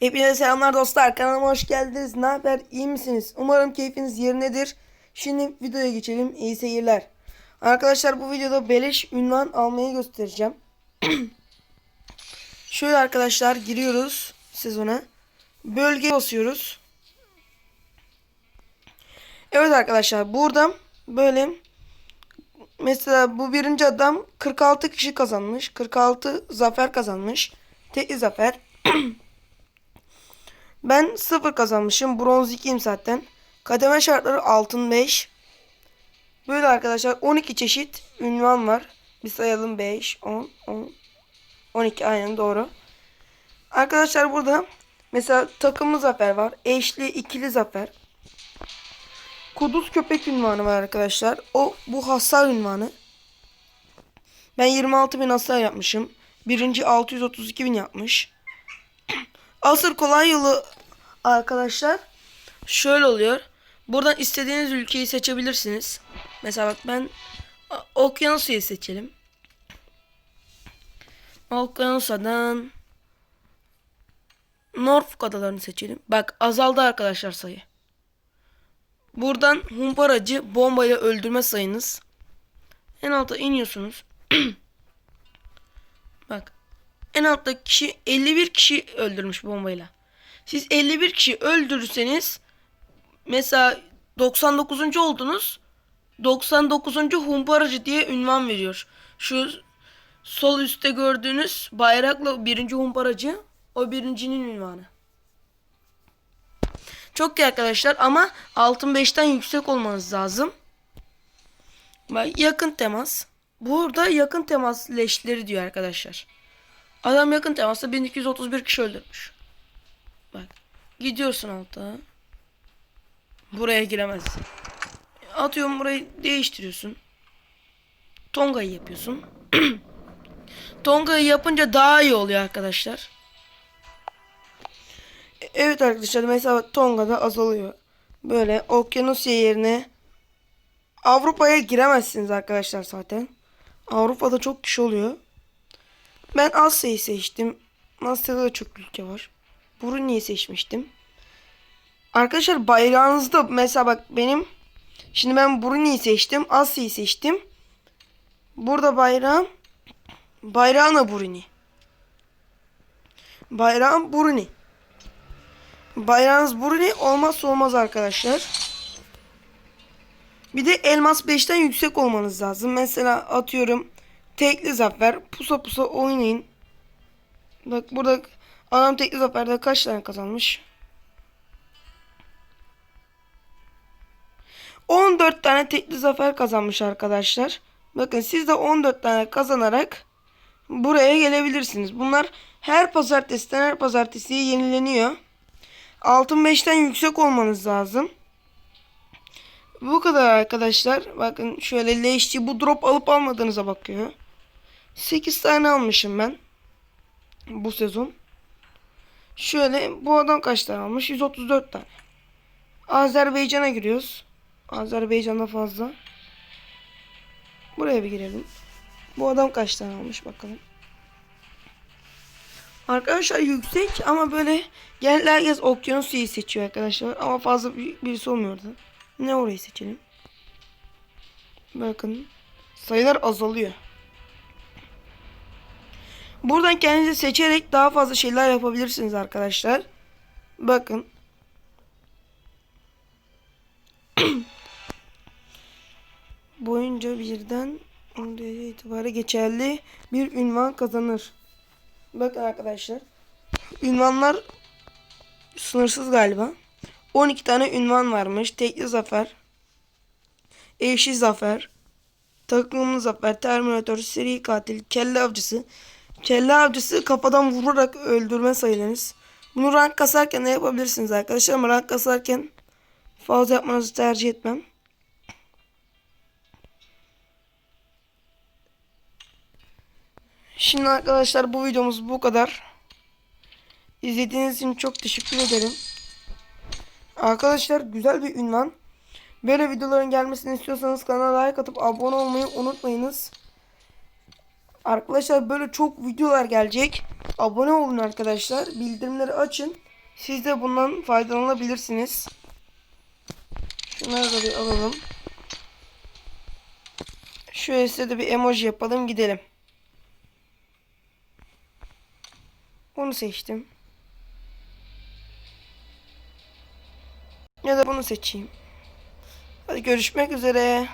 Hepinize selamlar dostlar. Kanalıma hoş geldiniz. Ne haber? İyi misiniz? Umarım keyfiniz yerindedir. Şimdi videoya geçelim. İyi seyirler. Arkadaşlar bu videoda beleş ünvan almayı göstereceğim. Şöyle arkadaşlar giriyoruz sezona. Bölge basıyoruz. Evet arkadaşlar burada böyle mesela bu birinci adam 46 kişi kazanmış. 46 zafer kazanmış. Tek zafer. Ben 0 kazanmışım. Bronz 2'yim zaten. Kademe şartları altın 5. Böyle arkadaşlar 12 çeşit ünvan var. Bir sayalım 5, 10, 10, 12 aynen doğru. Arkadaşlar burada mesela takımlı zafer var. Eşli ikili zafer. Kuduz köpek ünvanı var arkadaşlar. O bu hasar ünvanı. Ben 26 bin hasar yapmışım. Birinci 632 bin yapmış. Asır kolay yolu arkadaşlar şöyle oluyor. Buradan istediğiniz ülkeyi seçebilirsiniz. Mesela bak ben Okyanusya'yı seçelim. Okyanusya'dan Norfolk adalarını seçelim. Bak azaldı arkadaşlar sayı. Buradan humparacı bombayla öldürme sayınız. En alta iniyorsunuz. Bak en altta kişi 51 kişi öldürmüş bombayla. Siz 51 kişi öldürürseniz mesela 99. oldunuz. 99. humparacı diye ünvan veriyor. Şu sol üstte gördüğünüz bayrakla birinci humparacı o birincinin ünvanı. Çok iyi arkadaşlar ama altın 5'ten yüksek olmanız lazım. Yakın temas. Burada yakın temas leşleri diyor arkadaşlar. Adam yakın temasta 1231 kişi öldürmüş. Gidiyorsun alta. Buraya giremezsin. Atıyorum burayı değiştiriyorsun. Tonga'yı yapıyorsun. Tonga'yı yapınca daha iyi oluyor arkadaşlar. Evet arkadaşlar mesela Tonga'da azalıyor. Böyle Okyanusya yerine Avrupa'ya giremezsiniz arkadaşlar zaten. Avrupa'da çok kişi oluyor. Ben Asya'yı seçtim. Asya'da da çok ülke var. Brunei'yi seçmiştim. Arkadaşlar bayrağınızda mesela bak benim şimdi ben Brunei'yi seçtim. Asya'yı seçtim. Burada bayrağım da Brunei. Bayrağım Brunei. Bayrağınız Brunei olmazsa olmaz arkadaşlar. Bir de elmas 5'ten yüksek olmanız lazım. Mesela atıyorum tekli zafer pusa pusa oynayın. Bak burada adam tekli zaferde kaç tane kazanmış? 14 tane tekli zafer kazanmış arkadaşlar. Bakın siz de 14 tane kazanarak buraya gelebilirsiniz. Bunlar her pazartesiden her pazartesiye yenileniyor. Altın 5'ten yüksek olmanız lazım. Bu kadar arkadaşlar. Bakın şöyle leşçi bu drop alıp almadığınıza bakıyor. 8 tane almışım ben. Bu sezon. Şöyle bu adam kaç tane almış? 134 tane. Azerbaycan'a giriyoruz. Azerbaycan'da fazla. Buraya bir girelim. Bu adam kaç tane almış bakalım. Arkadaşlar yüksek ama böyle genel herkes Okyanusya'yı seçiyor arkadaşlar. Ama fazla bir- birisi olmuyordu. Ne orayı seçelim? Bakın sayılar azalıyor. Buradan kendinizi seçerek daha fazla şeyler yapabilirsiniz arkadaşlar. Bakın. Boyunca birden 10 derece geçerli bir ünvan kazanır. Bakın arkadaşlar. Ünvanlar sınırsız galiba. 12 tane ünvan varmış. Tekli zafer. Eşi zafer. Takımlı zafer. Terminator. Seri katil. Kelle avcısı. Kelle avcısı kafadan vurarak öldürme sayılırız. Bunu rank kasarken de yapabilirsiniz arkadaşlar ama rank kasarken fazla yapmanızı tercih etmem. Şimdi arkadaşlar bu videomuz bu kadar. İzlediğiniz için çok teşekkür ederim. Arkadaşlar güzel bir ünvan. Böyle videoların gelmesini istiyorsanız kanala like atıp abone olmayı unutmayınız. Arkadaşlar böyle çok videolar gelecek. Abone olun arkadaşlar. Bildirimleri açın. Siz de bundan faydalanabilirsiniz. Şunları da bir alalım. Şöyle size de bir emoji yapalım gidelim. Bunu seçtim. Ya da bunu seçeyim. Hadi görüşmek üzere.